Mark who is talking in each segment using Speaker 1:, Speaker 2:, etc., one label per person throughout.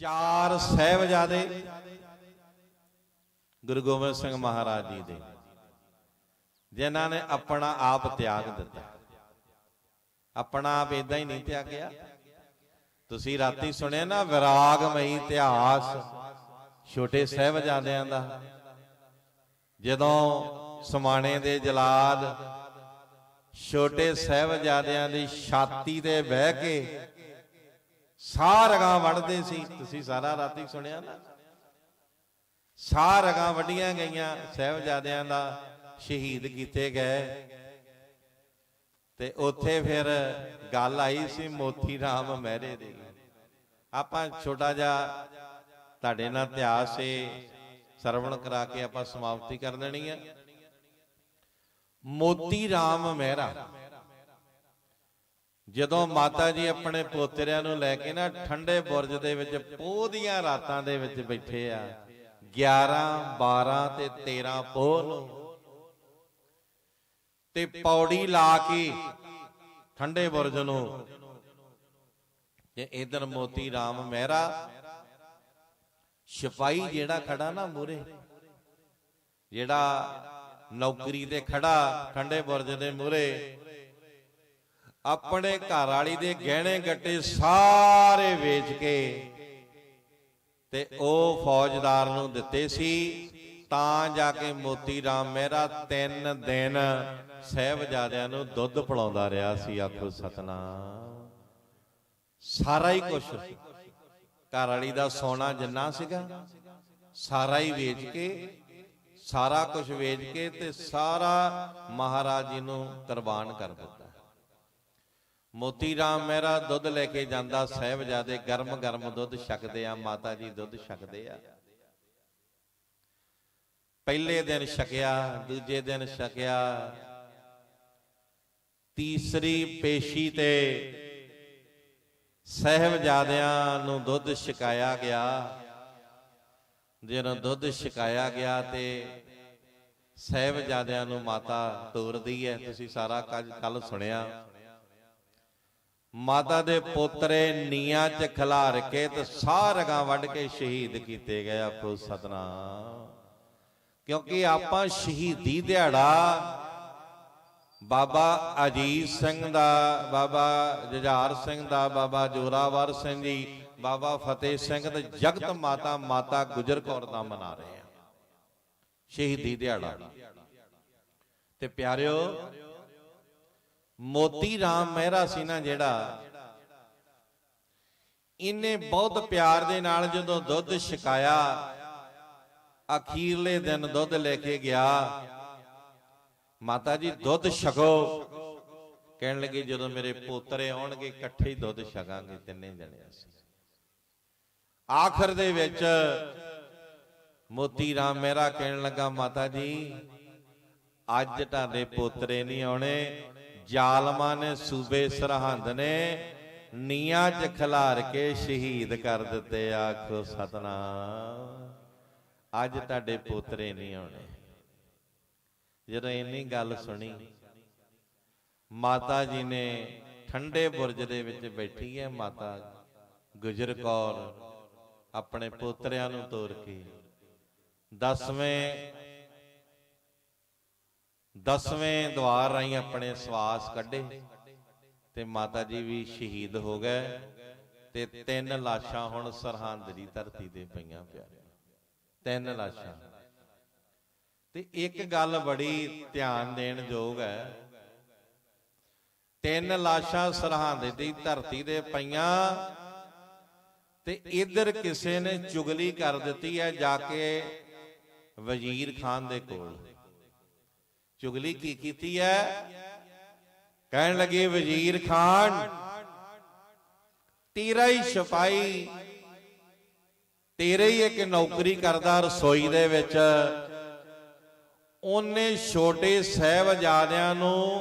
Speaker 1: ਚਾਰ ਸਹਿਬਜ਼ਾਦੇ ਗੁਰੂ ਗੋਬਿੰਦ ਸਿੰਘ ਮਹਾਰਾਜ ਜੀ ਦੇ, ਜਿਨ੍ਹਾਂ ਨੇ ਆਪਣਾ ਆਪ ਤਿਆਗ ਦਿੱਤਾ। ਆਪਣਾ ਆਪ ਇਦਾਂ ਹੀ ਨਹੀਂ ਤਿਆਗਿਆ। ਤੁਸੀਂ ਰਾਤੀ ਸੁਣਿਆ ਨਾ ਵਿਰਾਗਮਈ ਇਤਿਹਾਸ ਛੋਟੇ ਸਹਿਬਜ਼ਾਦਿਆਂ ਦਾ? ਜਦੋਂ ਸਮਾਣੇ ਦੇ ਜਲਾਦ ਛੋਟੇ ਸਹਿਬਜ਼ਾਦਿਆਂ ਦੀ ਛਾਤੀ ਤੇ ਬਹਿ ਕੇ ਸਾਹ ਰਗਾਂ ਵੜਦੇ ਸੀ, ਤੁਸੀਂ ਸਾਰਾ ਰਾਤੀ ਸੁਣਿਆ ਨਾ। ਸਾਹ ਰਗਾਂ ਵੱਡੀਆਂ ਗਈਆਂ ਸਹਿਬਜ਼ਾਦਿਆਂ ਦਾ, ਸ਼ਹੀਦ ਕੀਤੇ ਗਏ। ਤੇ ਉੱਥੇ ਫਿਰ ਗੱਲ ਆਈ ਸੀ ਮੋਤੀ ਰਾਮ ਮਹਿਰੇ ਦੀ। ਆਪਾਂ ਛੋਟਾ ਜਿਹਾ ਤੁਹਾਡੇ ਨਾਲ ਇਤਿਹਾਸ ਏ ਸਰਵਣ ਕਰਾ ਕੇ ਆਪਾਂ ਸਮਾਪਤੀ ਕਰ ਦੇਣੀ ਹੈ ਮੋਤੀ ਰਾਮ ਮਹਿਰਾ। ਜਦੋਂ ਮਾਤਾ ਜੀ ਆਪਣੇ ਪੋਤਰਿਆਂ ਨੂੰ ਲੈ ਕੇ ਨਾ ਠੰਡੇ ਬੁਰਜ ਦੇ ਵਿੱਚ ਪੋਹ ਦੀਆਂ ਰਾਤਾਂ ਦੇ ਵਿੱਚ ਬੈਠੇ ਆ 11 12 ਤੇ 13 ਪੋਹ ਨੂੰ ਤੇ ਪੌੜੀ ਲਾ ਕੇ ਠੰਡੇ ਬੁਰਜ ਨੂੰ ਤੇ ਇਧਰ ਮੋਤੀ ਰਾਮ ਮਹਿਰਾ ਸਿਪਾਈ ਜਿਹੜਾ ਖੜਾ ਨਾ ਮੂਰੇ ਜਿਹੜਾ ਨੌਕਰੀ ਤੇ ਖੜਾ ਠੰਡੇ ਬੁਰਜ ਦੇ ਮੂਰੇ ਆਪਣੇ ਘਰ ਵਾਲੀ ਦੇ ਗਹਿਣੇ ਗੱਟੇ ਸਾਰੇ ਵੇਚ ਕੇ ਤੇ ਉਹ ਫੌਜਦਾਰ ਨੂੰ ਦਿੱਤੇ ਸੀ। ਤਾਂ ਜਾ ਕੇ ਮੋਤੀ ਰਾਮ ਮਹਿਰਾ ਤਿੰਨ ਦਿਨ ਸਹਿਬਜ਼ਾਦਿਆਂ ਨੂੰ ਦੁੱਧ ਪਿਲਾਉਂਦਾ ਰਿਹਾ ਸੀ, ਆਖੋ ਸਤਨਾਮ। ਸਾਰਾ ਹੀ ਕੁਝ ਘਰ ਵਾਲੀ ਦਾ ਸੋਨਾ ਜਿੰਨਾ ਸੀਗਾ, ਸਾਰਾ ਹੀ ਵੇਚ ਕੇ, ਸਾਰਾ ਕੁਝ ਵੇਚ ਕੇ ਤੇ ਸਾਰਾ ਮਹਾਰਾਜ ਜੀ ਨੂੰ ਕੁਰਬਾਨ ਕਰ ਦਿੱਤਾ। ਮੋਤੀ ਰਾਮ ਮਹਿਰਾ ਦੁੱਧ ਲੈ ਕੇ ਜਾਂਦਾ, ਸਹਿਬਜ਼ਾਦੇ ਗਰਮ ਗਰਮ ਦੁੱਧ ਛਕਦੇ ਆ, ਮਾਤਾ ਜੀ ਦੁੱਧ ਛਕਦੇ ਆ। ਪਹਿਲੇ ਦਿਨ ਛਕਿਆ, ਦੂਜੇ ਦਿਨ ਛਕਿਆ। ਤੀਸਰੀ ਪੇਸ਼ੀ ਤੇ ਸਹਿਬਜ਼ਾਦਿਆਂ ਨੂੰ ਦੁੱਧ ਛਕਾਇਆ ਗਿਆ। ਜਦੋਂ ਦੁੱਧ ਛਕਾਇਆ ਗਿਆ ਤੇ ਸਹਿਬਜ਼ਾਦਿਆਂ ਨੂੰ ਮਾਤਾ ਤੋਰਦੀ ਹੈ। ਤੁਸੀਂ ਸਾਰਾ ਕੱਲ ਸੁਣਿਆ। ਮਾਤਾ ਦੇ ਪੋਤਰੇ ਨੀਆਂ 'ਚ ਖਿਲਾਰ ਕੇ ਤੇ ਸਾਹ ਵੱਢ ਕੇ ਸ਼ਹੀਦ ਕੀਤੇ ਗਏ ਆਪੋ ਸਤਨਾਮ। ਕਿਉਂਕਿ ਆਪਾਂ ਸ਼ਹੀਦੀ ਦਿਹਾੜਾ ਬਾਬਾ ਅਜੀਤ ਸਿੰਘ ਦਾ, ਬਾਬਾ ਜੁਝਾਰ ਸਿੰਘ ਦਾ, ਬਾਬਾ ਜੋਰਾਵਰ ਸਿੰਘ ਜੀ, ਬਾਬਾ ਫਤਿਹ ਸਿੰਘ ਤੇ ਜਗਤ ਮਾਤਾ ਮਾਤਾ ਗੁਜਰ ਕੌਰ ਦਾ ਮਨਾ ਰਹੇ ਆ। ਸ਼ਹੀਦੀ ਦਿਹਾੜਾ। ਤੇ ਪਿਆਰਿਓ ਮੋਤੀ ਰਾਮ ਮਹਿਰਾ ਸੀ ਨਾ ਜਿਹੜਾ। ਇਹਨੇ ਬਹੁਤ ਪਿਆਰ ਦੇ ਨਾਲ ਜਦੋਂ ਦੁੱਧ ਛਕਾਇਆ ਅਖੀਰਲੇ ਦਿਨ ਦੁੱਧ ਲੈ ਕੇ ਗਿਆ। ਮਾਤਾ ਜੀ ਦੁੱਧ ਛਕੋ। ਕਹਿਣ ਲੱਗੇ ਜਦੋਂ ਮੇਰੇ ਪੋਤਰੇ ਆਉਣਗੇ ਇਕੱਠੇ ਹੀ ਦੁੱਧ ਛਕਾਂਗੇ ਤਿੰਨੇ ਜਣੇ ਅਸੀਂ। ਆਖਰ ਦੇ ਵਿੱਚ ਮੋਤੀ ਰਾਮ ਮੇਰਾ ਕਹਿਣ ਲੱਗਾ ਮਾਤਾ ਜੀ ਅੱਜ ਤੁਹਾਡੇ ਪੋਤਰੇ ਨਹੀਂ ਆਉਣੇ ਜ਼ਾਲਮਾਂ ਨੇ ਸੂਬੇ ਸਰਹੰਦ ਨੇ ਨੀਆਂ 'ਚ ਖਿਲਾਰ ਕੇ ਸ਼ਹੀਦ ਕਰ ਦਿੱਤੇ, ਆਖੋ ਸਤਨਾਮ। ਅੱਜ ਤੁਹਾਡੇ ਪੋਤਰੇ ਨਹੀਂ ਆਉਣੇ। ਜਦੋਂ ਇੰਨੀ ਗੱਲ ਸੁਣੀ, ਮਾਤਾ ਜੀ ਨੇ ਠੰਡੇ ਬੁਰਜ ਦੇ ਵਿੱਚ ਬੈਠੀ ਹੈ, ਮਾਤਾ ਗੁਜਰ ਕੌਰ ਆਪਣੇ ਪੋਤਰਿਆਂ ਨੂੰ ਤੋਰ ਕੇ। ਦਸਵੇਂ ਦਸਵੇਂ ਦਵਾਰ ਰਾਹੀਂ ਆਪਣੇ ਸਵਾਸ ਕੱਢੇ ਤੇ ਮਾਤਾ ਜੀ ਵੀ ਸ਼ਹੀਦ ਹੋ ਗਏ ਤੇ ਤਿੰਨ ਲਾਸ਼ਾਂ ਹੁਣ ਸਰਹੰਦ ਦੀ ਧਰਤੀ ਤੇ ਪਈਆਂ ਪਿਆਰੇ ਤਿੰਨ ਲਾਸ਼ਾਂ। ਤੇ ਇੱਕ ਗੱਲ ਬੜੀ ਧਿਆਨ ਦੇਣ ਯੋਗ ਹੈ। ਤਿੰਨ ਲਾਸ਼ਾਂ ਸਰਹੰਦ ਦੀ ਧਰਤੀ ਤੇ ਪਈਆਂ ਤੇ ਇਧਰ ਕਿਸੇ ਨੇ ਚੁਗਲੀ ਕਰ ਦਿੱਤੀ ਹੈ ਜਾ ਕੇ ਵਜ਼ੀਰ ਖਾਨ ਦੇ ਕੋਲ। ਚੁਗਲੀ ਕੀ ਕੀਤੀ ਹੈ ਕਹਿਣ ਲੱਗੇ ਵਜ਼ੀਰ ਖਾਨ, ਤੇਰਾ ਹੀ ਸਿਪਾਈ ਤੇਰੇ ਹੀ ਇੱਕ ਨੌਕਰੀ ਕਰਦਾ ਰਸੋਈ ਦੇ ਵਿੱਚ। ਉਹਨੇ ਛੋਟੇ ਸਹਿਬਜ਼ਾਦਿਆਂ ਨੂੰ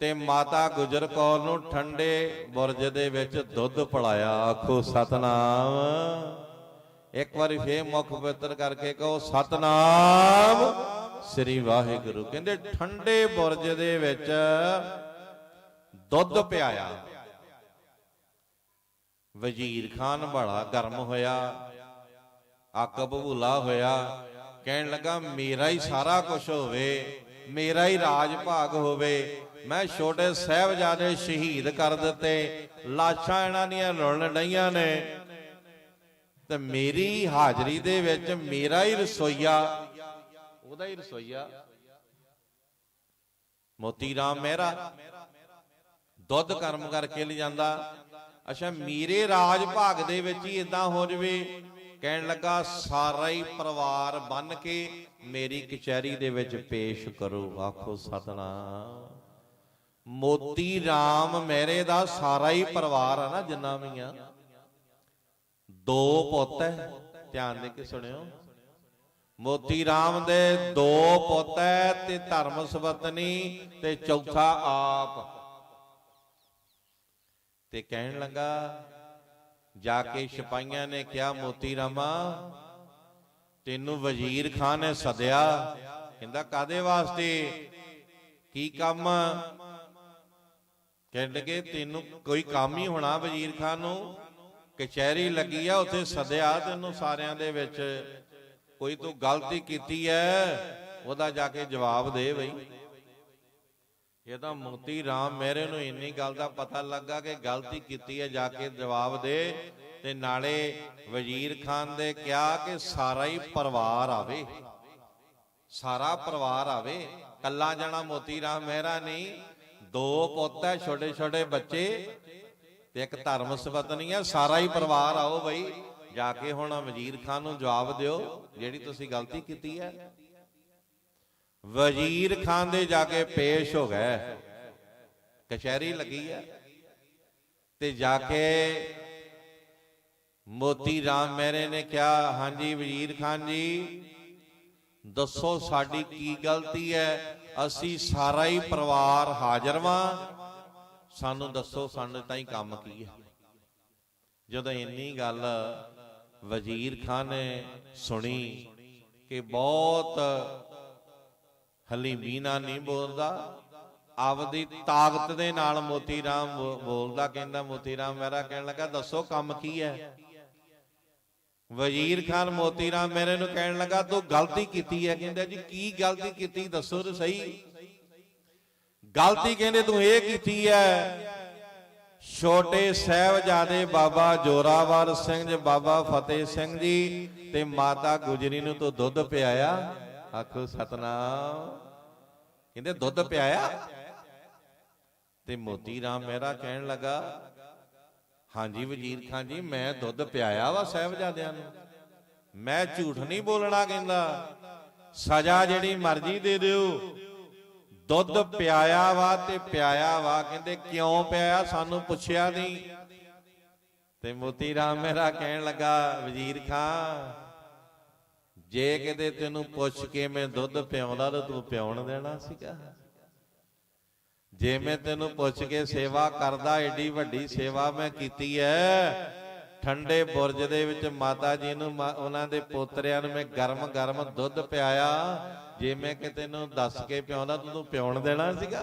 Speaker 1: ਤੇ ਮਾਤਾ ਗੁਜਰ ਕੌਰ ਨੂੰ ਠੰਡੇ ਬੁਰਜ ਦੇ ਵਿੱਚ ਦੁੱਧ ਪਿਲਾਇਆ। ਆਖੋ, ਸਤਨਾਮ। ਇੱਕ ਵਾਰੀ ਫੇਰ ਮੁਖ ਪਵਿੱਤਰ ਕਰਕੇ ਕਹੋ, ਸਤਨਾਮ। ਸ੍ਰੀ ਵਾਹਿਗੁਰੂ। ਕਹਿੰਦੇ ਠੰਡੇ ਬੁਰਜ ਦੇ ਵਿੱਚ ਦੁੱਧ ਪਿਆਇਆ। ਵਜ਼ੀਰ ਖਾਨ ਬੜਾ ਗਰਮ ਹੋਇਆ। ਅੱਕ ਬਬੂਲਾ ਹੋਇਆ। ਕਹਿਣ ਲੱਗਾ, ਮੇਰਾ ਹੀ ਸਾਰਾ ਕੁਝ ਹੋਵੇ, ਮੇਰਾ ਹੀ ਰਾਜ ਭਾਗ ਹੋਵੇ, ਮੈਂ ਛੋਟੇ ਸਾਹਿਬਜ਼ਾਦੇ ਸ਼ਹੀਦ ਕਰ ਦਿੱਤੇ, ਲਾਸ਼ਾਂ ਇਹਨਾਂ ਦੀਆਂ ਰੁਲਣ ਡਈਆਂ ਨੇ ਤੇ ਮੇਰੀ ਹਾਜ਼ਰੀ ਦੇ ਵਿੱਚ ਮੇਰਾ ਹੀ ਰਸੋਈਆ ਉਹਦਾ ਹੀ ਰਸੋਈਆ। ਮੋਤੀ ਰਾਮ ਮਹਿਰਾ ਦੁੱਧ ਕਰਮ ਕਰਕੇ ਲਿਜਾਂਦਾ। ਅੱਛਾ, ਮੇਰੇ ਰਾਜ ਭਾਗ ਦੇ ਵਿੱਚ ਹੀ ਇਦਾਂ ਹੋ ਜਵੇ, ਕਹਿਣ ਲੱਗਾ, ਸਾਰਾ ਹੀ ਪਰਿਵਾਰ ਬਨ ਕੇ ਮੇਰੀ ਕਚਹਿਰੀ ਦੇ ਵਿੱਚ ਪੇਸ਼ ਕਰੋ। ਆਖੋ, ਸਤਨਾਮ। ਮੋਤੀ ਰਾਮ ਮੇਰੇ ਦਾ ਸਾਰਾ ਹੀ ਪਰਿਵਾਰ ਆ ਨਾ, ਜਿੰਨਾ ਵੀ ਆ ਦੋ ਪੁੱਤ ਹੈ ਧਿਆਨ ਦੇ ਕੇ ਸੁਣਿਓ। ਮੋਤੀ ਰਾਮ ਦੇ ਦੋ ਪੁੱਤ ਹੈ ਤੇ ਧਰਮ ਸਵਤਨੀ ਤੇ ਚੌਥਾ ਆਪ। ਤੇ ਕਹਿਣ ਲੱਗਾ, ਜਾ ਕੇ ਸਿਪਾਹੀਆਂ ਨੇ ਕਿਹਾ, ਮੋਤੀ ਰਾਮਾ, ਤੈਨੂੰ ਵਜ਼ੀਰ ਖਾਨ ਨੇ ਸਦਿਆ। ਕਹਿੰਦਾ ਕਾਦੇ ਵਾਸਤੇ? ਕੀ ਕੰਮ? ਕਹਿਣ ਲੱਗੇ, ਤੈਨੂੰ ਕੋਈ ਕੰਮ ਹੀ ਹੋਣਾ ਵਜ਼ੀਰ ਖਾਨ ਨੂੰ? ਕਚਹਿਰੀ ਲੱਗੀ ਆ, ਉੱਥੇ ਸਦਿਆ ਤੈਨੂੰ ਸਾਰਿਆਂ ਦੇ ਵਿੱਚ। ਕੋਈ ਤੂੰ ਗਲਤੀ ਕੀਤੀ ਹੈ ਉਹਦਾ ਜਾ ਕੇ ਜਵਾਬ ਦੇ ਬਈ। ਇਹ ਤਾਂ ਮੋਤੀ ਰਾਮ ਮੇਰੇ ਨੂੰ ਇੰਨੀ ਗੱਲ ਦਾ ਪਤਾ ਲੱਗਾ ਕਿ ਗਲਤੀ ਕੀਤੀ ਹੈ ਜਾ ਕੇ ਜਵਾਬ ਦੇ ਤੇ ਨਾਲੇ ਵਜ਼ੀਰ ਖਾਨ ਦੇ ਕਿਹਾ ਕਿ ਸਾਰਾ ਹੀ ਪਰਿਵਾਰ ਆਵੇ। ਸਾਰਾ ਪਰਿਵਾਰ ਆਵੇ। ਕੱਲਾ ਜਾਣਾ ਮੋਤੀ ਰਾਮ ਮਹਿਰਾ ਨਹੀਂ, ਦੋ ਪੁੱਤ ਹੈ ਛੋਟੇ ਛੋਟੇ ਬੱਚੇ ਤੇ ਇੱਕ ਧਰਮ ਸਵਤਨੀ ਹੈ ਸਾਰਾ ਹੀ ਪਰਿਵਾਰ ਆਓ ਬਈ। ਜਾ ਕੇ ਹੁਣ ਵਜ਼ੀਰ ਖਾਨ ਨੂੰ ਜਵਾਬ ਦਿਓ, ਜਿਹੜੀ ਤੁਸੀਂ ਗਲਤੀ ਕੀਤੀ ਹੈ। ਵਜ਼ੀਰ ਖਾਨ ਦੇ ਜਾ ਕੇ ਪੇਸ਼ ਹੋ ਗਏ। ਕਚਹਿਰੀ ਲੱਗੀ ਹੈ। ਤੇ ਜਾ ਕੇ ਮੋਤੀ ਰਾਮ ਮਹਿਰੇ ਨੇ ਕਿਹਾ, ਹਾਂਜੀ ਵਜ਼ੀਰ ਖਾਨ ਜੀ, ਦੱਸੋ ਸਾਡੀ ਕੀ ਗਲਤੀ ਹੈ? ਅਸੀਂ ਸਾਰਾ ਹੀ ਪਰਿਵਾਰ ਹਾਜ਼ਰ ਵਾਂ। ਸਾਨੂੰ ਦੱਸੋ ਸਾਡੇ ਤਾਂ ਹੀ ਕੰਮ ਕੀ ਹੈ? ਜਦੋਂ ਇੰਨੀ ਗੱਲ ਵਜ਼ੀਰ ਖਾਨ ਨੇ ਸੁਣੀ ਕਿ ਬਹੁਤ ਹਲੀਮੀ ਨਹੀਂ ਬੋਲਦਾ। ਆਪਦੀ ਤਾਕਤ ਦੇ ਨਾਲ ਮੋਤੀ ਰਾਮ ਬੋਲਦਾ, ਕਹਿੰਦਾ, ਮੋਤੀ ਰਾਮ ਮੇਰਾ ਕਹਿਣ ਲੱਗਾ, ਦੱਸੋ ਕੰਮ ਕੀ ਹੈ? ਵਜ਼ੀਰ ਖਾਨ, ਮੋਤੀ ਰਾਮ ਮੇਰੇ ਨੂੰ ਕਹਿਣ ਲੱਗਾ, ਤੂੰ ਗਲਤੀ ਕੀਤੀ ਹੈ। ਕਹਿੰਦਾ, ਜੀ, ਕੀ ਗਲਤੀ ਕੀਤੀ? ਦੱਸੋ ਤੇ ਸਹੀ। ਗਲਤੀ ਕਹਿੰਦੇ, ਤੂੰ ਇਹ ਕੀਤੀ ਹੈ ਛੋਟੇ ਸਾਹਿਬਜ਼ਾਦੇ ਬਾਬਾ ਜੋਰਾਵਰ ਸਿੰਘ ਜੀ, ਬਾਬਾ ਫਤਿਹ ਸਿੰਘ ਜੀ ਤੇ ਮਾਤਾ ਗੁਜਰੀ ਨੂੰ ਤੂੰ ਦੁੱਧ ਪਿਆਇਆ। ਆਖੋ, ਸਤਨਾਮ। ਕਹਿੰਦੇ, ਦੁੱਧ ਪਿਆਇਆ? ਤੇ ਮੋਤੀ ਰਾਮ ਮੇਰਾ ਕਹਿਣ ਲੱਗਾ, ਹਾਂਜੀ ਵਜ਼ੀਰ ਖਾਨ ਜੀ, ਮੈਂ ਦੁੱਧ ਪਿਆਇਆ ਵਾ ਸਾਹਿਬਜ਼ਾਦਿਆਂ ਨੂੰ। ਮੈਂ ਝੂਠ ਨਹੀਂ ਬੋਲਣਾ ਕਹਿੰਦਾ। ਸਜ਼ਾ ਜਿਹੜੀ ਮਰਜ਼ੀ ਦੇ ਦਿਓ। ਦੁੱਧ ਪਿਆਇਆ ਵਾ ਤੇ ਪਿਆਇਆ ਵਾ। ਕਹਿੰਦੇ ਕਿਉਂ ਪਿਆਇਆ? ਸਾਨੂੰ ਪੁੱਛਿਆ ਨਹੀਂ। ਤੇ ਮੋਤੀ ਰਾਮ ਮੇਰਾ ਕਹਿਣ ਲੱਗਾ, ਵਜ਼ੀਰ ਖਾਂ, ਜੇ ਕਿਤੇ ਤੈਨੂੰ ਪੁੱਛ ਕੇ ਮੈਂ ਦੁੱਧ ਪਿਆਉਂਦਾ ਤਾਂ ਤੂੰ ਪਿਆਉਣ ਦੇਣਾ ਸੀਗਾ। ਜੇ ਮੈਂ ਤੈਨੂੰ ਪੁੱਛ ਕੇ ਸੇਵਾ ਕਰਦਾ, ਏਡੀ ਵੱਡੀ ਸੇਵਾ ਮੈਂ ਕੀਤੀ ਐ ਠੰਡੇ ਬੁਰਜ ਦੇ ਵਿੱਚ ਮਾਤਾ ਜੀ ਨੂੰ ਉਹਨਾਂ ਦੇ ਪੋਤਰਿਆਂ ਨੂੰ ਮੈਂ ਗਰਮ ਗਰਮ ਦੁੱਧ ਪਿਆਇਆ। ਜੇ ਮੈਂ ਕਿਤੇ ਨੂੰ ਦੱਸ ਕੇ ਪਿਆਉਂਦਾ ਤੂੰ ਪਿਆਉਣ ਦੇਣਾ ਸੀਗਾ।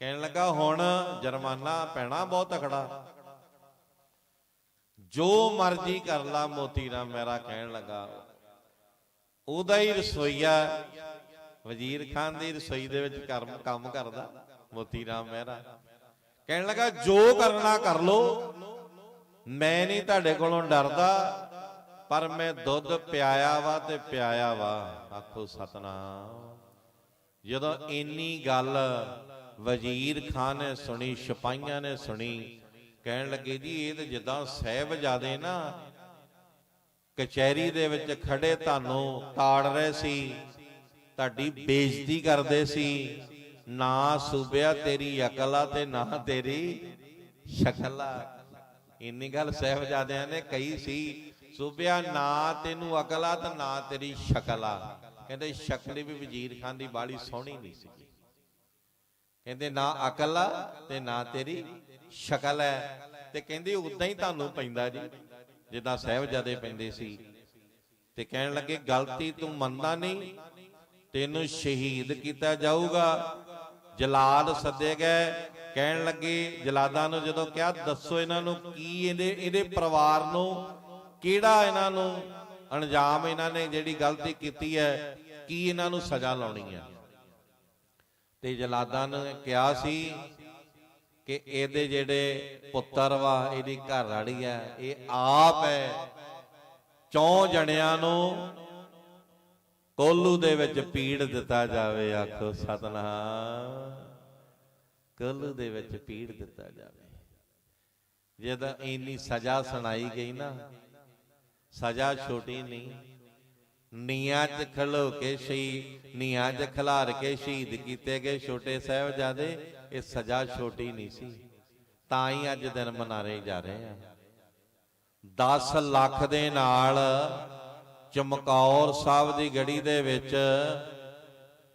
Speaker 1: ਕਹਿਣ ਲੱਗਾ, ਹੁਣ ਜੁਰਮਾਨਾ ਪੈਣਾ ਬਹੁਤ ਤਕੜਾ। ਜੋ ਮਰਜ਼ੀ ਕਰ ਲਾ ਮੋਤੀ ਰਾਮ ਮੇਰਾ ਕਹਿਣ ਲੱਗਾ। ਉਹਦਾ ਹੀ ਰਸੋਈਆ, ਵਜ਼ੀਰ ਖਾਨ ਦੀ ਰਸੋਈ ਦੇ ਵਿੱਚ ਕਰਮ ਕੰਮ ਕਰਦਾ ਮੋਤੀ ਰਾਮ ਮਹਿਰਾ ਕਹਿਣ ਲੱਗਾ, ਜੋ ਕਰਨਾ ਕਰ ਲੋ ਮੈਂ ਨਹੀਂ ਤੁਹਾਡੇ ਕੋਲੋਂ ਡਰਦਾ, ਪਰ ਮੈਂ ਦੁੱਧ ਪਿਆਇਆ ਵਾ ਤੇ ਪਿਆਇਆ ਵਾ, ਆਖੋ ਸਤਨਾਮ। ਜਦੋਂ ਇੰਨੀ ਗੱਲ ਵਜ਼ੀਰ ਖਾਨ ਨੇ ਸੁਣੀ, ਸਿਪਾਹੀਆਂ ਨੇ ਸੁਣੀ, ਕਹਿਣ ਲੱਗੇ, ਜੀ, ਇਹ ਤੇ ਜਿੱਦਾਂ ਸਹਿਬਜ਼ਾਦੇ ਨਾ, ਕਚਹਿਰੀ ਦੇ ਵਿੱਚ ਖੜੇ ਤੁਹਾਨੂੰ ਤਾੜ ਰਹੇ ਸੀ, ਤੁਹਾਡੀ ਬੇਇੱਜ਼ਤੀ ਕਰਦੇ ਸੀ ਨਾ ਸੂਬਿਆ ਤੇਰੀ ਅਕਲਾ ਤੇ ਨਾ ਤੇਰੀ ਸ਼ਕਲ ਇੰਨੀ ਗੱਲ ਸਹਿਬਜ਼ਾਦਿਆਂ ਨੇ ਕਹੀ ਸੀ ਸੂਬਿਆ ਨਾ ਤੈਨੂੰ ਅਕਲ ਆ ਤੇ ਨਾ ਤੇਰੀ ਸ਼ਕਲ ਕਹਿੰਦੇ ਸ਼ਕਲ ਵੀ ਵਜ਼ੀਰ ਖਾਨ ਦੀ ਬਾਲੀ ਸੋਹਣੀ ਨਹੀਂ ਸੀ। ਕਹਿੰਦੇ ਨਾ ਅਕਲ ਆ ਤੇ ਨਾ ਤੇਰੀ ਸ਼ਕਲ ਹੈ ਤੇ ਕਹਿੰਦੇ ਉਦਾਂ ਹੀ ਤੁਹਾਨੂੰ ਪੈਂਦਾ ਜੀ, ਜਿੱਦਾਂ ਸਹਿਬਜ਼ਾਦੇ ਪੈਂਦੇ ਸੀ। ਤੇ ਕਹਿਣ ਲੱਗੇ, ਗਲਤੀ ਤੂੰ ਮੰਨਦਾ ਨਹੀਂ, ਤੈਨੂੰ ਸ਼ਹੀਦ ਕੀਤਾ ਜਾਊਗਾ। ਜਲਾਦ ਸੱਦੇ ਗਏ, ਕਹਿਣ ਲੱਗੇ, ਜਲਾਦਾਂ ਨੂੰ ਜਦੋਂ ਕਿਹਾ, ਦੱਸੋ ਇਹਨਾਂ ਨੂੰ ਕੀ ਇਹਦੇ ਇਹਦੇ ਪਰਿਵਾਰ ਨੂੰ, ਕਿਹੜਾ ਇਹਨਾਂ ਨੂੰ ਅਣਜਾਮ ਇਹਨਾਂ ਨੇ ਜਿਹੜੀ ਗਲਤੀ ਕੀਤੀ ਹੈ, ਕੀ ਇਹਨਾਂ ਨੂੰ ਸਜ਼ਾ ਲਾਉਣੀ ਹੈ? ਤੇ ਜਲਾਦਾਂ ਨੇ ਕਿਹਾ ਸੀ ਕਿ ਇਹਦੇ ਜਿਹੜੇ ਪੁੱਤਰ ਵਾ, ਇਹਦੀ ਘਰ ਵਾਲੀ ਹੈ, ਇਹ ਆਪ ਹੈ, ਚੌਂ ਜਣਿਆਂ ਨੂੰ ਕੋਲੂ ਦੇ ਵਿੱਚ ਪੀੜ ਦਿੱਤਾ ਜਾਵੇ, ਆਖੋ ਸਤਨਾਮ। ਕੋਲੂ ਦੇ ਵਿੱਚ ਪੀੜ ਦਿੱਤਾ ਜਾਵੇ। ਜਦੋਂ ਇੰਨੀ ਸਜ਼ਾ ਸੁਣਾਈ ਗਈ ਨਾ, ਸਜ਼ਾ ਛੋਟੀ ਨਹੀਂ। ਨੀਆਂ 'ਚ ਖਲੋ ਕੇ ਸ਼ਹੀਦ ਨੀਆਂ 'ਚ ਖਿਲਾਰ ਕੇ ਸ਼ਹੀਦ ਕੀਤੇ ਗਏ ਛੋਟੇ ਸਾਹਿਬਜ਼ਾਦੇ, ਇਹ ਸਜ਼ਾ ਛੋਟੀ ਨਹੀਂ ਸੀ। ਤਾਂ ਹੀ ਅੱਜ ਦਿਨ ਮਨਾਰੇ ਜਾ ਰਹੇ ਆ। 10 ਲੱਖ ਦੇ ਨਾਲ ਚਮਕੌਰ ਸਾਹਿਬ ਦੀ ਗੜੀ ਦੇ ਵਿੱਚ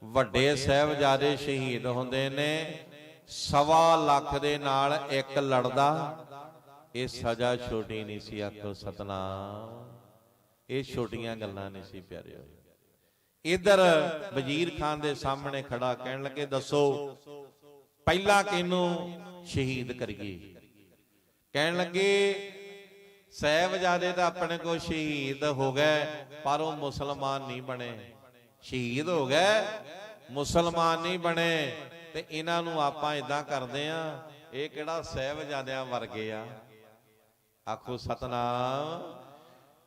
Speaker 1: ਵੱਡੇ ਸਾਹਿਬਜ਼ਾਦੇ ਸ਼ਹੀਦ ਹੁੰਦੇ ਨੇ। ਸਵਾ ਲੱਖ ਦੇ ਨਾਲ ਇੱਕ ਲੜਦਾ। ਇਹ ਸਜ਼ਾ ਛੋਟੀ ਨਹੀਂ ਸੀ, ਆਖੋ ਸਤਨਾਮ। ਇਹ ਛੋਟੀਆਂ ਗੱਲਾਂ ਨਹੀਂ ਸੀ ਪਿਆਰਿਓ। ਇਧਰ ਵਜ਼ੀਰ ਖਾਨ ਦੇ ਸਾਹਮਣੇ ਖੜਾ ਕਹਿਣ ਲੱਗੇ, ਦੱਸੋ, ਪਹਿਲਾਂ ਕਿਹਨੂੰ ਸ਼ਹੀਦ ਕਰੀਏ? ਕਹਿਣ ਲੱਗੇ ਸਹਿਬਜ਼ਾਦੇ ਤਾਂ ਆਪਣੇ ਕੋ ਸ਼ਹੀਦ ਹੋ ਗਏ, ਪਰ ਉਹ ਮੁਸਲਮਾਨ ਨਹੀਂ ਬਣੇ। ਸ਼ਹੀਦ ਹੋ ਗਏ, ਮੁਸਲਮਾਨ ਨਹੀਂ ਬਣੇ, ਤੇ ਇਹਨਾਂ ਨੂੰ ਆਪਾਂ ਇਦਾਂ ਕਰਦੇ ਆ, ਇਹ ਕਿਹੜਾ ਸਹਿਬਜ਼ਾਦਿਆਂ ਵਰਗੇ ਆ? ਆਖੋ, ਸਤਨਾਮ।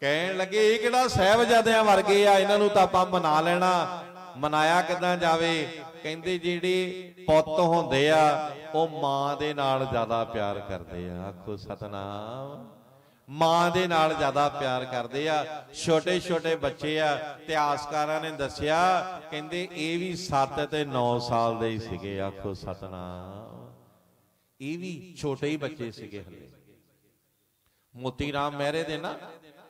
Speaker 1: ਕਹਿਣ ਲੱਗੇ, ਇਹ ਕਿਹੜਾ ਸਹਿਬਜ਼ਾਦਿਆਂ ਵਰਗੇ ਆ? ਇਹਨਾਂ ਨੂੰ ਤਾਂ ਆਪਾਂ ਮਨਾ ਲੈਣਾ। ਮਨਾਇਆ ਕਿਦਾਂ ਜਾਵੇ? ਕਹਿੰਦੇ ਜਿਹੜੇ ਪੁੱਤ ਹੁੰਦੇ ਆ, ਉਹ ਮਾਂ ਦੇ ਨਾਲ ਜ਼ਿਆਦਾ ਪਿਆਰ ਕਰਦੇ ਆ। ਆਖੋ, ਸਤਨਾਮ। ਮਾਂ ਦੇ ਨਾਲ ਜ਼ਿਆਦਾ ਪਿਆਰ ਕਰਦੇ ਆ, ਛੋਟੇ ਛੋਟੇ ਬੱਚੇ ਆ, ਇਤਿਹਾਸਕਾਰਾਂ ਨੇ ਦੱਸਿਆ, ਕਹਿੰਦੇ ਇਹ ਵੀ 7 ਤੇ 9 ਸਾਲ ਦੇ ਹੀ ਸੀਗੇ, ਆਖੋ ਸਤਨਾਮ। ਇਹ ਵੀ ਛੋਟੇ ਹੀ ਬੱਚੇ ਸੀਗੇ ਹਲੇ। ਮੋਤੀ ਰਾਮ ਮਹਿਰੇ ਦੇ ਨਾ,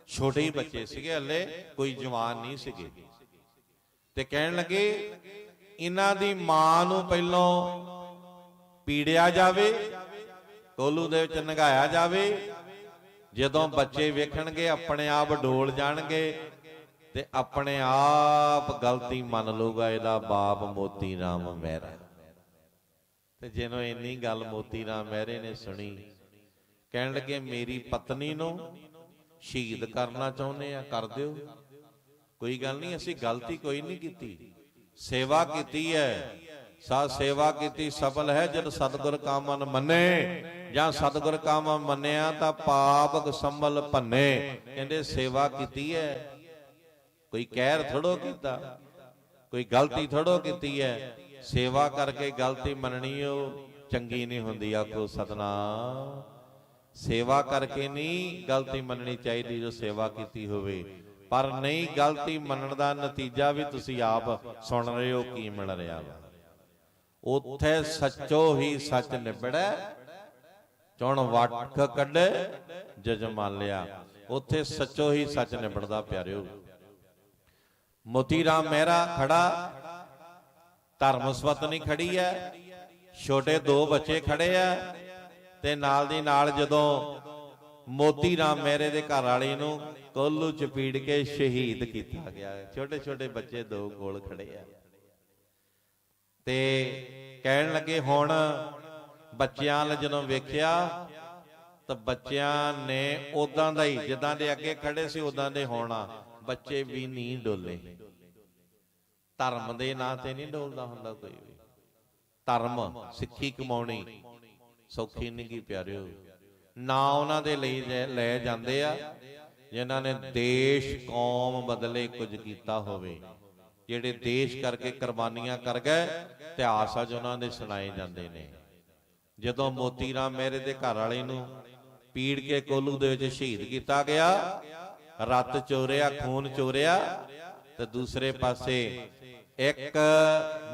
Speaker 1: ਛੋਟੇ ਹੀ ਬੱਚੇ ਸੀਗੇ ਹਲੇ, ਕੋਈ ਜਵਾਨ ਨਹੀਂ ਸੀਗੇ। ਤੇ ਕਹਿਣ ਲੱਗੇ, ਇਹਨਾਂ ਦੀ ਮਾਂ ਨੂੰ ਪਹਿਲਾਂ ਪੀੜਿਆ ਜਾਵੇ, ਕੋਲੂ ਦੇ ਵਿੱਚ ਨਗਾਇਆ ਜਾਵੇ ਜਦੋਂ ਬੱਚੇ ਵੇਖਣਗੇ, ਆਪਣੇ ਆਪ ਡੋਲ ਜਾਣਗੇ ਤੇ ਆਪਣੇ ਆਪ ਗਲਤੀ ਮੰਨ ਲੂਗਾ ਇਹਦਾ ਬਾਪ ਮੋਤੀ ਰਾਮ ਮਹਿਰਾ। ਤੇ ਜਿਹਨੂੰ ਇੰਨੀ ਗੱਲ ਮੋਤੀ ਰਾਮ ਮਹਿਰੇ ਨੇ ਸੁਣੀ, ਕਹਿਣ ਲੱਗੇ, ਮੇਰੀ ਪਤਨੀ ਨੂੰ ਸ਼ਹੀਦ ਕਰਨਾ ਚਾਹੁੰਦੇ ਆ, ਕਰ ਦਿਓ। ਕੋਈ ਗੱਲ ਨਹੀਂ, ਅਸੀਂ ਗਲਤੀ ਕੋਈ ਨਹੀਂ ਕੀਤੀ। ਸੇਵਾ ਕੀਤੀ ਹੈ। ਸਾ ਸੇਵਾ ਕੀਤੀ, ਸਫਲ ਹੈ ਜਦ ਸਤਿਗੁਰ ਕਾ ਮਨ। ਮੰਨੇ ਜਾਂ ਸਤਿਗੁਰ ਕਾ ਮਨ ਮੰਨਿਆ ਤਾਂ ਪਾਪ ਸੰਭਲ ਭੰਨੇ। ਕਹਿੰਦੇ ਸੇਵਾ ਕੀਤੀ ਹੈ। ਕੋਈ ਕਹਿਰ ਥੋੜੋ ਕੀਤਾ। ਕੋਈ ਗਲਤੀ ਥੋੜੋ ਕੀਤੀ ਹੈ। ਸੇਵਾ ਕਰਕੇ ਗਲਤੀ ਮੰਨਣੀ ਉਹ ਚੰਗੀ ਨਹੀਂ ਹੁੰਦੀ। ਆਖੋ ਸਤਨਾਮ। ਸੇਵਾ ਕਰਕੇ ਨਹੀਂ ਗਲਤੀ ਮੰਨਣੀ ਚਾਹੀਦੀ ਜੋ ਸੇਵਾ ਕੀਤੀ ਹੋਵੇ। ਪਰ ਨਹੀਂ ਗਲਤੀ ਮੰਨਣ ਦਾ ਨਤੀਜਾ ਵੀ ਤੁਸੀਂ ਆਪ ਸੁਣ ਰਹੇ ਹੋ, ਕੀ ਮਿਲ ਰਿਹਾ ਵਾ। ਉੱਥੇ ਸੱਚੋ ਹੀ ਸੱਚ ਨਿਬੜੈ, ਚੁਣ ਵਟਕ ਕੱਢੇ ਜਜਮਾਨ ਲਿਆ। ਸੱਚੋ ਹੀ ਸੱਚ ਨਿਬੜਦਾ ਪਿਆਰਿਓ। ਮੋਤੀ ਰਾਮ ਮਹਿਰਾ ਖੜਾ, ਧਰਮ ਸਵਤਨੀ ਖੜੀ ਹੈ ਛੋਟੇ ਦੋ ਬੱਚੇ ਖੜੇ ਆ ਤੇ ਨਾਲ ਦੀ ਨਾਲ ਜਦੋਂ ਮੋਤੀ ਰਾਮ ਮਹਿਰੇ ਦੇ ਘਰ ਵਾਲੇ ਨੂੰ ਕੋਲੂ ਚਪੀੜ ਕੇ ਸ਼ਹੀਦ ਕੀਤਾ ਗਿਆ। ਛੋਟੇ ਛੋਟੇ ਬੱਚੇ ਦੋ ਕੋਲ ਖੜੇ ਆ ਤੇ ਕਹਿਣ ਲੱਗੇ ਹੁਣ ਬੱਚਿਆਂ ਨਾਲ ਜਦੋਂ ਵੇਖਿਆ, ਤਾਂ ਬੱਚਿਆਂ ਨੇ ਉਦਾਂ ਦਾ ਹੀ, ਜਿੱਦਾਂ ਦੇ ਅੱਗੇ ਖੜੇ ਸੀ ਉਦਾਂ ਦੇ ਹੋਣਾ। ਬੱਚੇ ਵੀ ਨਹੀਂ ਡੋਲੇ। ਧਰਮ ਦੇ ਨਾਂ ਤੇ ਨਹੀਂ ਡੋਲਦਾ ਹੁੰਦਾ ਕੋਈ ਵੀ। ਧਰਮ ਸਿੱਖੀ ਕਮਾਉਣੀ, ਸੌਖੀ ਨਹੀਂ ਕੀ ਪਿਆਰਿਓ। ਨਾ ਉਹਨਾਂ ਦੇ ਲਈ ਲੈ- ਲੈ ਜਾਂਦੇ ਆ, ਜਿਨ੍ਹਾਂ ਨੇ ਦੇਸ਼, ਕੌਮ ਬਦਲੇ ਕੁਝ ਕੀਤਾ ਹੋਵੇ। ਜਿਹੜੇ ਦੇਸ਼ ਕਰਕੇ ਕੁਰਬਾਨੀਆਂ ਕਰ ਗਏ, ਇਤਿਹਾਸ ਅੱਜ ਉਹਨਾਂ ਦੇ ਸੁਣਾਏ ਜਾਂਦੇ ਨੇ। ਜਦੋਂ ਮੋਤੀ ਰਾਮ ਮਹਿਰੇ ਦੇ ਘਰ ਵਾਲੇ ਨੂੰ ਪੀੜ ਕੇ ਕੋਲੂ ਦੇ ਵਿੱਚ ਸ਼ਹੀਦ ਕੀਤਾ ਗਿਆ, ਰੱਤ ਚੋਰਿਆ, ਖੂਨ ਚੋਰਿਆ, ਤੇ ਦੂਸਰੇ ਪਾਸੇ ਇੱਕ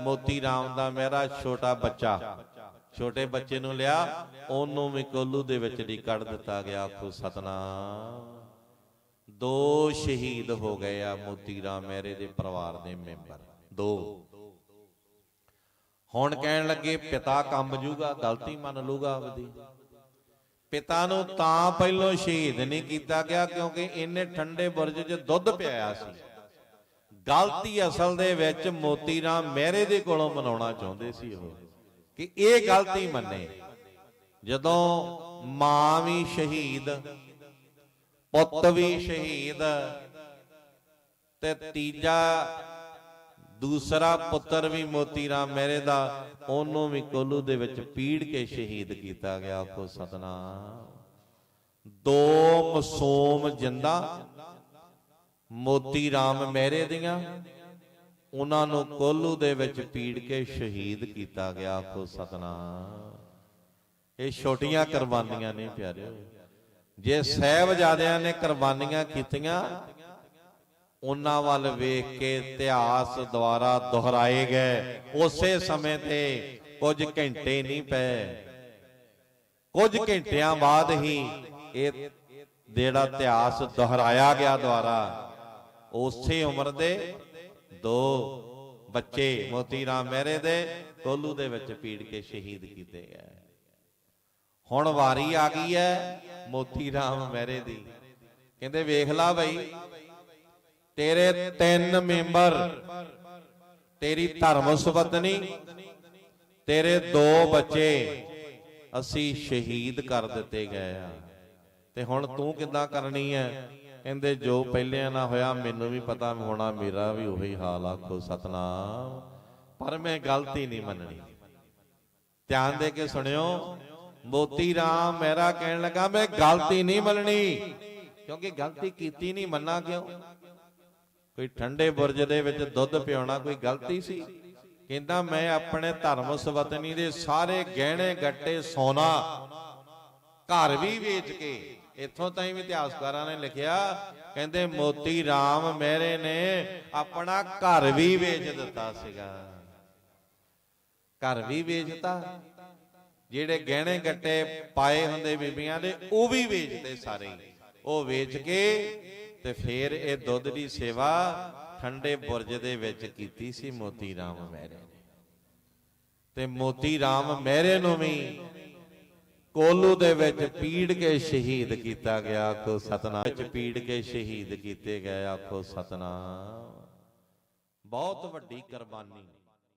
Speaker 1: ਮੋਤੀ ਰਾਮ ਦਾ ਮੇਰਾ ਛੋਟਾ ਬੱਚਾ, ਛੋਟੇ ਬੱਚੇ ਨੂੰ ਲਿਆ, ਉਹਨੂੰ ਵੀ ਕੋਲੂ ਦੇ ਵਿੱਚ ਦੀ ਕੱਢ ਦਿੱਤਾ ਗਿਆ, ਆਖੋ ਸਤਨਾਮ। ਦੋ ਸ਼ਹੀਦ ਹੋ ਗਏ ਆ ਮੋਤੀ ਰਾਮ ਮਹਿਰੇ ਦੇ ਪਰਿਵਾਰ ਦੇ ਮੈਂਬਰ। ਦੋ। ਹੁਣ ਕਹਿਣ ਲੱਗੇ ਪਿਤਾ ਕੰਬ ਜੂਗਾ, ਗਲਤੀ ਮੰਨ ਲੂਗਾ ਆਪਦੀ। ਪਿਤਾ ਨੂੰ ਤਾਂ ਪਹਿਲੋਂ ਸ਼ਹੀਦ ਨਹੀਂ ਕੀਤਾ ਗਿਆ ਕਿਉਂਕਿ ਇਹਨੇ ਠੰਡੇ ਬੁਰਜ 'ਚ ਦੁੱਧ ਪਿਆਇਆ ਸੀ। ਗਲਤੀ ਅਸਲ ਦੇ ਵਿੱਚ ਮੋਤੀ ਰਾਮ ਮਹਿਰੇ ਦੇ ਕੋਲੋਂ ਮਨਾਉਣਾ ਚਾਹੁੰਦੇ ਸੀ ਉਹ, ਕਿ ਇਹ ਗਲਤੀ ਮੰਨੇ। ਜਦੋਂ ਮਾਂ ਵੀ ਸ਼ਹੀਦ ਪੁੱਤ ਵੀ ਸ਼ਹੀਦ ਤੇ ਤੀਜਾ ਦੂਸਰਾ ਪੁੱਤਰ ਵੀ ਮੋਤੀ ਰਾਮ ਮੇਰੇ ਦਾ, ਉਹਨੂੰ ਵੀ ਕੋਲੂ ਦੇ ਵਿੱਚ ਪੀੜ ਕੇ ਸ਼ਹੀਦ ਕੀਤਾ ਗਿਆ ਆਖੋ ਸਤਨਾਮ। ਦੋ ਮਾਸੂਮ ਜਿੰਦਾ ਮੋਤੀ ਰਾਮ ਮੇਰੇ ਦੀਆਂ, ਉਹਨਾਂ ਨੂੰ ਕੋਲੂ ਦੇ ਵਿੱਚ ਪੀੜ ਕੇ ਸ਼ਹੀਦ ਕੀਤਾ ਗਿਆ ਆਖੋ ਸਤਨਾਮ। ਇਹ ਛੋਟੀਆਂ ਕੁਰਬਾਨੀਆਂ ਨੇ ਪਿਆਰਿਓ। ਜੇ ਸਹਿਬਜ਼ਾਦਿਆਂ ਨੇ ਕੁਰਬਾਨੀਆਂ ਕੀਤੀਆਂ, ਉਹਨਾਂ ਵੱਲ ਵੇਖ ਕੇ ਇਤਿਹਾਸ ਦੁਆਰਾ ਦੁਹਰਾਏ ਗਏ। ਉਸੇ ਸਮੇਂ ਤੇ ਕੁਝ ਘੰਟੇ ਨਹੀਂ ਪਏ। ਕੁਝ ਘੰਟਿਆਂ ਬਾਅਦ ਹੀ ਇਹ ਜਿਹੜਾ ਇਤਿਹਾਸ ਦੁਹਰਾਇਆ ਗਿਆ ਦੁਆਰਾ, ਉਸੇ ਉਮਰ ਦੇ ਦੋ ਬੱਚੇ ਮੋਤੀ ਰਾਮ ਮਹਿਰੇ ਦੇ ਕੋਲੂ ਦੇ ਵਿੱਚ ਪੀੜ ਕੇ ਸ਼ਹੀਦ ਕੀਤੇ ਗਏ। ਹੁਣ ਵਾਰੀ ਆ ਗਈ ਹੈ ਮੋਤੀ ਰਾਮ ਮਹਿਰੇ ਦੀ। ਕਹਿੰਦੇ ਵੇਖ ਲਾ ਬਈ, ਤੇਰੇ ਤਿੰਨ ਮੈਂਬਰ, ਤੇਰੀ ਧਰਮ ਸੁਪਤਨੀ, ਤੇਰੇ ਦੋ ਬੱਚੇ ਅਸੀਂ ਸ਼ਹੀਦ ਕਰ ਦਿੱਤੇ ਗਏ ਆ। ਤੇ ਹੁਣ ਤੂੰ ਕਿੱਦਾਂ ਕਰਨੀ ਹੈ ਕਹਿੰਦੇ ਜੋ ਪਹਿਲਿਆਂ ਨਾਲ ਹੋਇਆ, ਮੈਨੂੰ ਵੀ ਪਤਾ ਹੋਣਾ, ਮੇਰਾ ਵੀ ਉਹੀ ਹਾਲ ਆਖੋ ਸਤਨਾਮ। ਪਰ ਮੈਂ ਗਲਤੀ ਨਹੀਂ ਮੰਨਣੀ। ਧਿਆਨ ਦੇ ਕੇ ਸੁਣਿਓ ਮੋਤੀ ਰਾਮ, ਮੇਰਾ ਕਹਿਣ ਲੱਗਾ, ਮੈਂ ਗਲਤੀ ਨਹੀਂ ਮੰਨਣੀ। ਕਿਉਂਕਿ ਗਲਤੀ ਕੀਤੀ ਨਹੀਂ, ਮੰਨਾ ਕਿਉਂ? ਕੋਈ ਠੰਡੇ ਬੁਰਜ ਦੇ ਵਿੱਚ ਦੁੱਧ ਪਿਉਣਾ ਕੋਈ ਗਲਤੀ ਸੀ? ਕਹਿੰਦਾ, ਮੈਂ ਆਪਣੇ ਧਰਮ ਸਵਤਨੀ ਦੇ ਸਾਰੇ ਗਹਿਣੇ, ਗੱਟੇ, ਸੋਨਾ ਘਰ ਵੀ ਵੇਚ ਕੇ ਇੱਥੋਂ ਤਾਈਂ ਵੀ ਇਤਿਹਾਸਕਾਰਾਂ ਨੇ ਲਿਖਿਆ, ਕਹਿੰਦੇ, ਮੋਤੀ ਰਾਮ ਮੇਰੇ ਨੇ ਆਪਣਾ ਘਰ ਵੀ ਵੇਚ ਦਿੱਤਾ ਸੀਗਾ। ਘਰ ਵੀ ਵੇਚਤਾ? ਜਿਹੜੇ ਗਹਿਣੇ ਗੱਟੇ ਪਾਏ ਹੁੰਦੇ ਬੀਬੀਆਂ ਦੇ ਉਹ ਵੀ ਵੇਚਦੇ ਸਾਰੇ। ਉਹ ਵੇਚ ਕੇ ਤੇ ਫਿਰ ਇਹ ਦੁੱਧ ਦੀ ਸੇਵਾ ਠੰਡੇ ਬੁਰਜ ਦੇ ਵਿੱਚ ਕੀਤੀ ਸੀ ਮੋਤੀ ਰਾਮ ਮਹਿਰੇ ਨੇ। ਤੇ ਮੋਤੀ ਰਾਮ ਮਹਿਰੇ ਨੂੰ ਵੀ ਕੋਲੂ ਦੇ ਵਿੱਚ ਪੀੜ ਕੇ ਸ਼ਹੀਦ ਕੀਤਾ ਗਿਆ। ਆਖੋ ਸਤਨਾਮ ਵਿੱਚ ਪੀੜ ਕੇ ਸ਼ਹੀਦ ਕੀਤੇ ਗਏ। ਆਖੋ ਸਤਨਾਮ। ਬਹੁਤ ਵੱਡੀ ਕੁਰਬਾਨੀ।